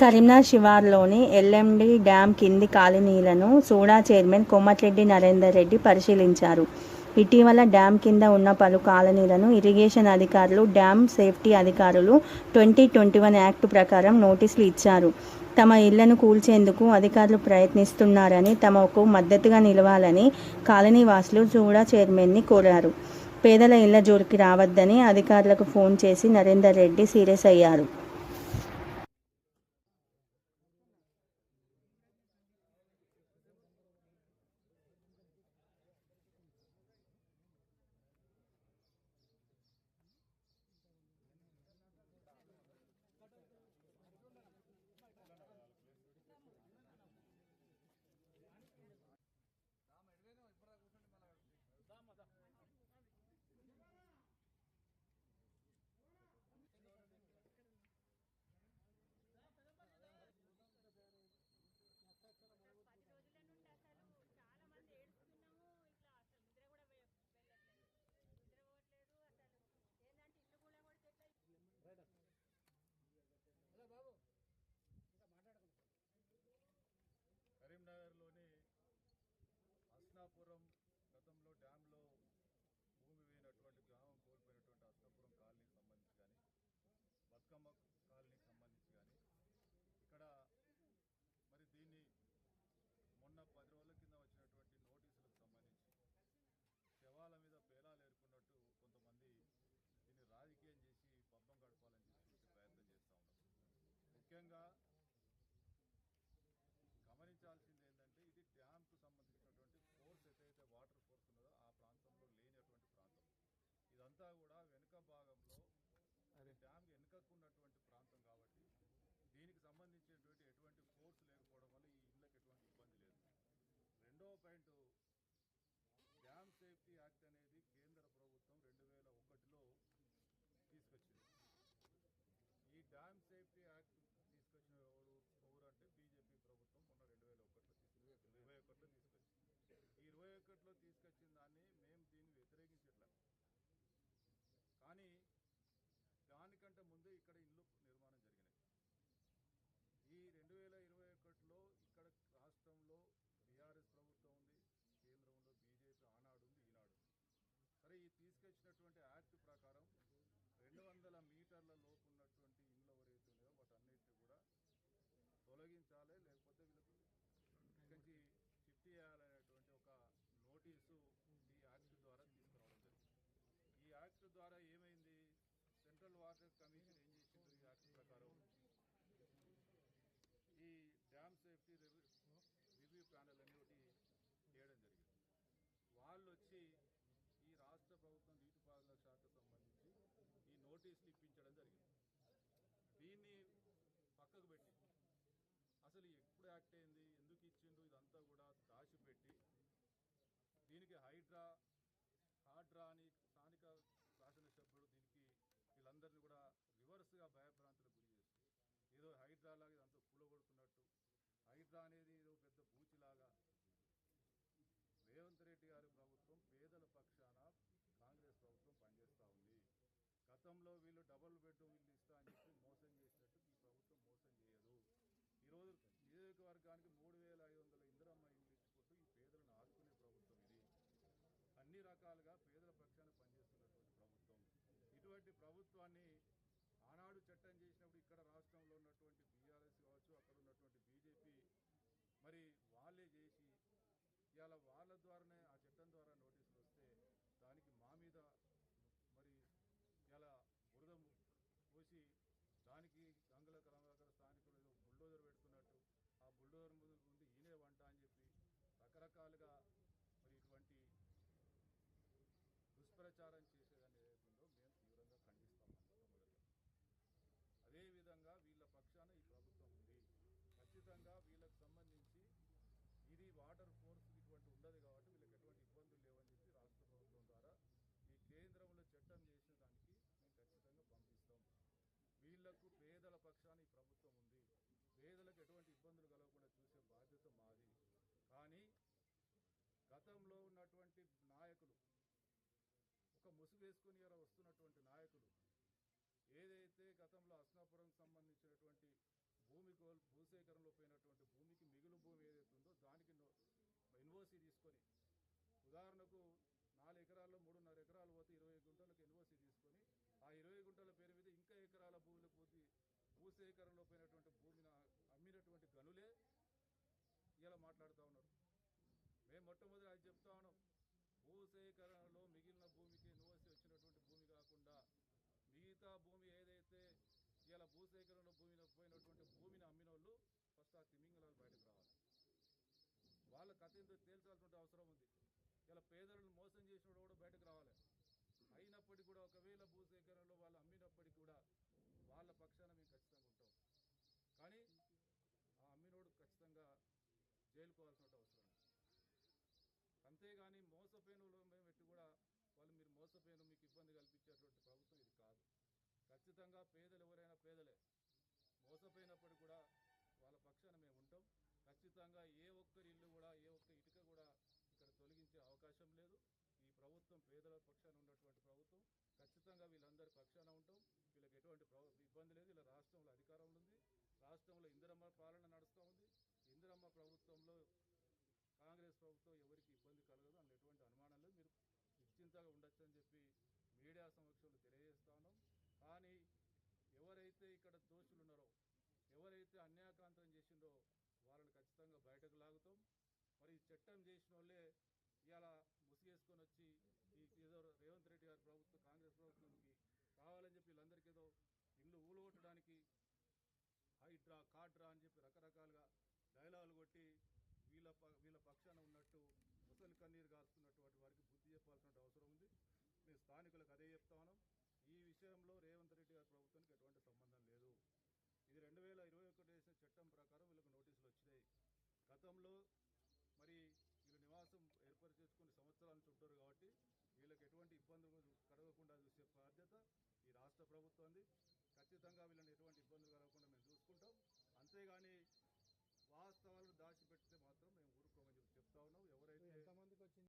Karimnagar శివార్లోని LMD dam కింది కాలనీలను SUDA chairman Komatireddy Narender Reddy పరిశీలించారు. ఇటీవల డ్యాం కింద ఉన్న పలు కాలనీలను ఇరిగేషన్ అధికారులు డ్యాం సేఫ్టీ అధికారులు ట్వంటీ ట్వంటీ వన్ యాక్ట్ ప్రకారం నోటీసులు ఇచ్చారు. తమ ఇళ్ళను కూల్చేందుకు అధికారులు ప్రయత్నిస్తున్నారని తమకు మద్దతుగా నిలవాలని కాలనీవాసులు సూడా చైర్మన్ని కోరారు. పేదల ఇళ్ళ జోలికి రావద్దని అధికారులకు ఫోన్ చేసి నరేందర్ రెడ్డి సీరియస్ అయ్యారు. అంతా కూడా నోటీసులు ఇప్పించడం జరిగింది. దీన్ని పక్కకు పెట్టి అసలు ఎప్పుడు యాక్ట్ అయింది ఎందుకు ఇచ్చిండు ఇదంతా కూడా దాచిపెట్టి దీనికి హైడ్రా హాడ్రా అని స్థానిక శాసనసభ్యుడు దీనికి వీళ్ళందరినీ కూడా రివర్స్గా భయభ్రాంతులకు గురి చేస్తుంది. ఏదో హైడ్రా లాగా ఇదంతా కూలగొడుతున్నట్టు. హైడ్రా అనేది అన్నింటినీ మోసం చేసినట్టు ఈ ప్రభుత్వం మోసం చేయదు. ఈరోజు నియోజకవర్గానికి మూడు వేల ఐదు వందల ఇందిరమ్మ ఇండ్లు ఇచ్చిపోతూ ఈ పేదలను ఆదుకునే ప్రభుత్వం ఇది. అన్ని రకాలుగా పేదల పక్షాన పనిచేస్తున్నటువంటి ప్రభుత్వం. ఇటువంటి ప్రభుత్వాన్ని ఆనాడు చట్టం చేసినప్పుడు ఇక్కడ రాష్ట్ర రకరకాలుగా మరి ఇటువంటి దుష్ప్రచారం చేసి వేసుకుని ఇలా వస్తున్నటువంటి నాయకులు ఏదైతే గతంలో అస్నాపురంకి సంబంధించినటువంటి భూమి కోల్ భూసేకరణలో పోయినటువంటి భూమికి మిగులు భూమి ఏదైతే ఉందో దానికి ఎన్ఓసి తీసుకొని ఉదాహరణకు నాలుగు ఎకరాల్లో మూడున్నర ఎకరాలు పోతే ఇరవై గుంటలకు ఎన్ఓసి తీసుకొని ఆ ఇరవై గుంటల పేరు మీద ఇంకా ఎకరాల భూములు పోతే భూసేకరణలో పోయినటువంటి భూమిని అమ్మినటువంటి గనులే ఇలా మాట్లాడుతూ ఉన్నారు. మేము మొట్టమొదటి అది చెప్తా ఉన్నాం. భూసేకరణలో మిగిలిన పోయినటువంటి భూమిని అమ్మిన వాళ్ళు ఫస్ట్ ఆ తిమింగలాలు బయటకు రావాలి. వాళ్ళ కథ ఏంటో తేల్చాల్సిన అవసరం ఉంది. ఇలా పేదలను మోసం చేసిన కూడా బయటకు రావాలి. అయినప్పటికీ కూడా ఒకవేళ భూసేకరణలో వాళ్ళు అమ్మినప్పటికీ కూడా వాళ్ళ పక్షాన మేము ఖచ్చితంగా ఉంటాం. కానీ ఆ అమ్మినోడు ఖచ్చితంగా జైలుకోవాల్సిన అవసరం అంతేగాని మోసపోయిన వాళ్ళు మేము పెట్టి కూడా వాళ్ళు మీరు మోసపోయిన మీకు ఇబ్బంది కల్పించేటువంటి ప్రభుత్వం ఇది కాదు. ఖచ్చితంగా పేదలు ఎవరైనా పేదలే మోసపోయినప్పుడు కూడా వాళ్ళ చేస్తాం ఖచ్చితంగా ఏ ఒక్కరి ఇల్లు కూడా ఏ ఒక్క ఇటుక కూడా ఇక్కడ తొలగించే అవకాశం లేదు. ఈ ప్రభుత్వం పేదల పక్షాన ఉన్నటువంటి ప్రభుత్వం. ఖచ్చితంగా వీళ్ళందరి పక్షాన ఉంటాం. వీళ్ళకి ఎటువంటి ఇబ్బంది లేదు. ఇలా రాష్ట్రంలో అధికారం ఉంది. రాష్ట్రంలో ఇందిరమ్మ పాలన నడుస్తూ ఉంది. ఇందిరమ్మ ప్రభుత్వంలో కాంగ్రెస్ ప్రభుత్వం ఎవరికి ఇబ్బంది కలగదు అన్న ఎటువంటి అనుమానం లేదు. మీరు నిశ్చింతగా ఉండొచ్చు అని చెప్పి మీడియా సమక్షంలో తెలియజేస్తా ఉన్నాం. కానీ ఎవరైతే ఇక్కడ దోషులు ఉన్నారో ఎవరైతే అన్యాయకాంతం చేసిండో వాళ్ళని బయటకు లాగుతాం. మరి ఈ చట్టం చేసిన వాళ్ళే ఇవాళ ముసిగేసుకొని వచ్చి ఈ ఏదో రేవంత్ రెడ్డి గారి ప్రభుత్వం కాంగ్రెస్ ప్రభుత్వంకి కావాలని చెప్పి వీళ్ళందరికీ ఏదో ఇల్లు ఊలగొట్టడానికి హైడ్రా కాడ్రా అని చెప్పి రకరకాలుగా డైలాగులు కొట్టి వీళ్ళ ప- వీళ్ళ పక్షాన ఉన్నట్టు ముసలి కన్నీరు కారుస్తున్నటువంటి వారికి బుద్ధి చెప్పాల్సిన అవసరం ఉంది. మేము స్థానికులకు అదే చెప్తా ఉన్నాం. ఈ విషయంలో రేవంత్ రెడ్డి గారి ప్రభుత్వానికి ఎటువంటి సంబంధం రాష్ట్రంలో మరి వీళ్ళు నివాసం ఏర్పాటు చేసుకుని సంవత్సరాలు నుంచి కాబట్టి వీళ్ళకి ఎటువంటి ఇబ్బందులు కలగకుండా చూసే బాధ్యత ఈ రాష్ట్ర ప్రభుత్వంది. ఖచ్చితంగా వీళ్ళని ఎటువంటి ఇబ్బందులు కలగకుండా మేము చూసుకుంటాం. అంతేగాని